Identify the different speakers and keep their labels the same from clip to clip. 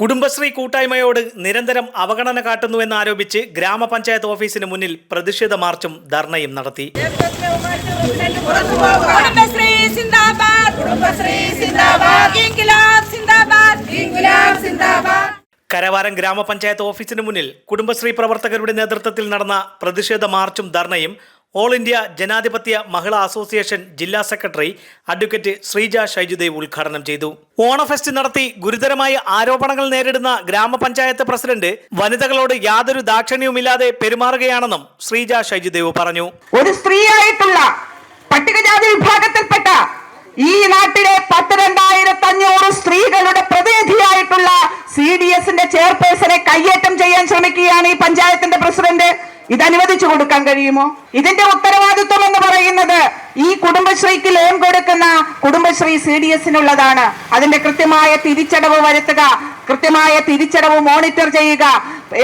Speaker 1: കുടുംബശ്രീ കൂട്ടായ്മയോട് നിരന്തരം അവഗണന കാട്ടുന്നുവെന്നാരോപിച്ച് ഗ്രാമപഞ്ചായത്ത് ഓഫീസിന് മുന്നിൽ പ്രതിഷേധ മാർച്ചും ധർണയും നടത്തി. കരവാരം ഗ്രാമപഞ്ചായത്ത് ഓഫീസിന് മുന്നിൽ കുടുംബശ്രീ പ്രവർത്തകരുടെ നേതൃത്വത്തിൽ നടന്ന പ്രതിഷേധ മാർച്ചും ധർണയും all India Janadhipathya Mahila association ജില്ലാ സെക്രട്ടറി അഡ്വക്കേറ്റ് ശ്രീജ ഷൈജുദേവ് ഉദ്ഘാടനം ചെയ്തു. ഓണഫെസ്റ്റ് നടത്തി ഗുരുതരമായ ആരോപണങ്ങൾ നേരിടുന്ന ഗ്രാമപഞ്ചായത്ത് പ്രസിഡന്റ് വനിതകളോട് യാതൊരു ദാക്ഷിണ്യവുമില്ലാതെ പെരുമാറുകയാണെന്നും ശ്രീജ ഷൈജുദേവ് പറഞ്ഞു.
Speaker 2: ഒരു സ്ത്രീയായിട്ടുള്ള പട്ടികജാതി വിഭാഗത്തിൽപ്പെട്ട ഈ നാട്ടിലെ പത്ത് രണ്ടായിരത്തി അഞ്ഞൂറ് സ്ത്രീകളുടെ പ്രതിനിധിയായിട്ടുള്ള സി ഡി എസിന്റെ ചെയർപേഴ്സണെ കയ്യേറ്റം ചെയ്യാൻ ശ്രമിക്കുകയാണ് ഈ പഞ്ചായത്തിന്റെ പ്രസിഡന്റ്. ഇത് അനുവദിച്ചു കൊടുക്കാൻ കഴിയുമോ? ഇതിന്റെ ഉത്തരവാദിത്വം എന്ന് പറയുന്നത് ഈ കുടുംബശ്രീക്ക് ലോൺ കുടുംബശ്രീ സി ഡി എസിനുള്ളതാണ്. അതിന്റെ കൃത്യമായ തിരിച്ചടവ് വരുത്തുക കൃത്യമായ തിരിച്ചടവ് മോണിറ്റർ ചെയ്യുക.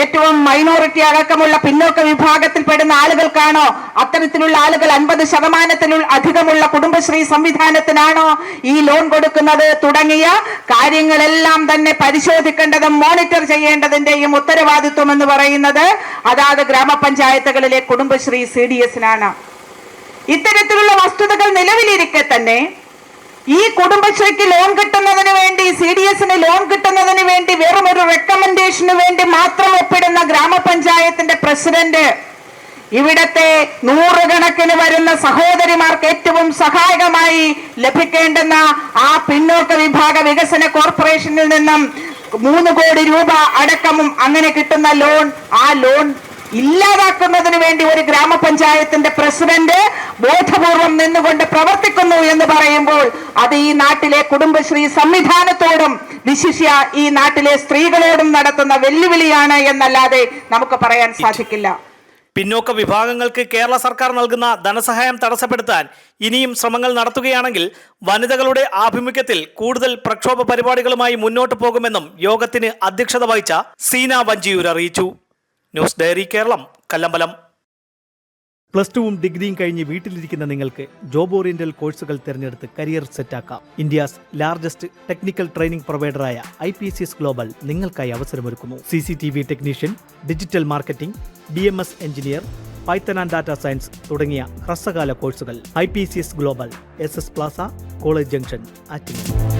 Speaker 2: ഏറ്റവും മൈനോറിറ്റി അടക്കമുള്ള പിന്നോക്ക വിഭാഗത്തിൽപ്പെടുന്ന ആളുകൾക്കാണോ അത്തരത്തിലുള്ള ആളുകൾ അൻപത് ശതമാനത്തിനുൾ അധികമുള്ള കുടുംബശ്രീ സംവിധാനത്തിനാണോ ഈ ലോൺ കൊടുക്കുന്നത്? തുടങ്ങിയ കാര്യങ്ങളെല്ലാം തന്നെ പരിശോധിക്കേണ്ടതും മോണിറ്റർ ചെയ്യേണ്ടതിന്റെയും ഉത്തരവാദിത്വം എന്ന് പറയുന്നത് അതാത് ഗ്രാമപഞ്ചായത്തുകളിലെ കുടുംബശ്രീ സി ഡി എസിനാണ്. ഇത്തരത്തിലുള്ള വസ്തുതകൾ നിലവിലിരിക്കെ തന്നെ ഈ കുടുംബശ്രീക്ക് ലോൺ കിട്ടുന്നതിന് വേണ്ടി സി ഡി എസിന് ലോൺ കിട്ടുന്നതിന് വേണ്ടി വെറും ഒരു റെക്കമെൻഡേഷന് വേണ്ടി മാത്രം ഒപ്പിടുന്ന ഗ്രാമപഞ്ചായത്തിന്റെ പ്രസിഡന്റ്. ഇവിടത്തെ നൂറുകണക്കിന് വരുന്ന സഹോദരിമാർക്ക് ഏറ്റവും സഹായകമായി ലഭിക്കേണ്ടുന്ന ആ പിന്നോക്ക വിഭാഗ വികസന കോർപ്പറേഷനിൽ നിന്നും മൂന്ന് കോടി രൂപ അടക്കമും അങ്ങനെ കിട്ടുന്ന ലോൺ ആ ലോൺ ഇല്ലാതാക്കുന്നതിന് വേണ്ടി ഒരു ഗ്രാമപഞ്ചായത്തിന്റെ പ്രസിഡന്റ് ബോധപൂർവം നിന്നുകൊണ്ട് പ്രവർത്തിക്കുന്നു എന്ന് പറയുമ്പോൾ അത് ഈ നാട്ടിലെ കുടുംബശ്രീ സംവിധാനത്തോടും വിശിഷ്യ ഈ നാട്ടിലെ സ്ത്രീകളോടും നടത്തുന്ന വെല്ലുവിളിയാണ് എന്നല്ലാതെ നമുക്ക് പറയാൻ സാധിക്കില്ല.
Speaker 1: പിന്നോക്ക വിഭാഗങ്ങൾക്ക് കേരള സർക്കാർ നൽകുന്ന ധനസഹായം തടസ്സപ്പെടുത്താൻ ഇനിയും ശ്രമങ്ങൾ നടത്തുകയാണെങ്കിൽ വനിതകളുടെ ആഭിമുഖ്യത്തിൽ കൂടുതൽ പ്രക്ഷോഭ പരിപാടികളുമായി മുന്നോട്ട് പോകുമെന്നും യോഗത്തിന് അധ്യക്ഷത വഹിച്ച സീന വഞ്ചിയൂർ അറിയിച്ചു. News diary Keralam Kallambalam. Plus ടുവും ഡിഗ്രിയും കഴിഞ്ഞ് വീട്ടിലിരിക്കുന്ന നിങ്ങൾക്ക് ജോബ് ഓറിയന്റൽ കോഴ്സുകൾ തിരഞ്ഞെടുത്ത് കരിയർ സെറ്റാക്കാം. ഇന്ത്യസ് ലാർജസ്റ്റ് ടെക്നിക്കൽ ട്രെയിനിംഗ് പ്രൊവൈഡറായ ഐ പി എസ് ഗ്ലോബൽ നിങ്ങൾക്കായി അവസരമൊരുക്കുന്നു. C C T V technician digital marketing D M S engineer python and data science തുടങ്ങിയ ഹ്രസ്വകാല കോഴ്സുകൾ I P C S global S S plaza college junction Attingal.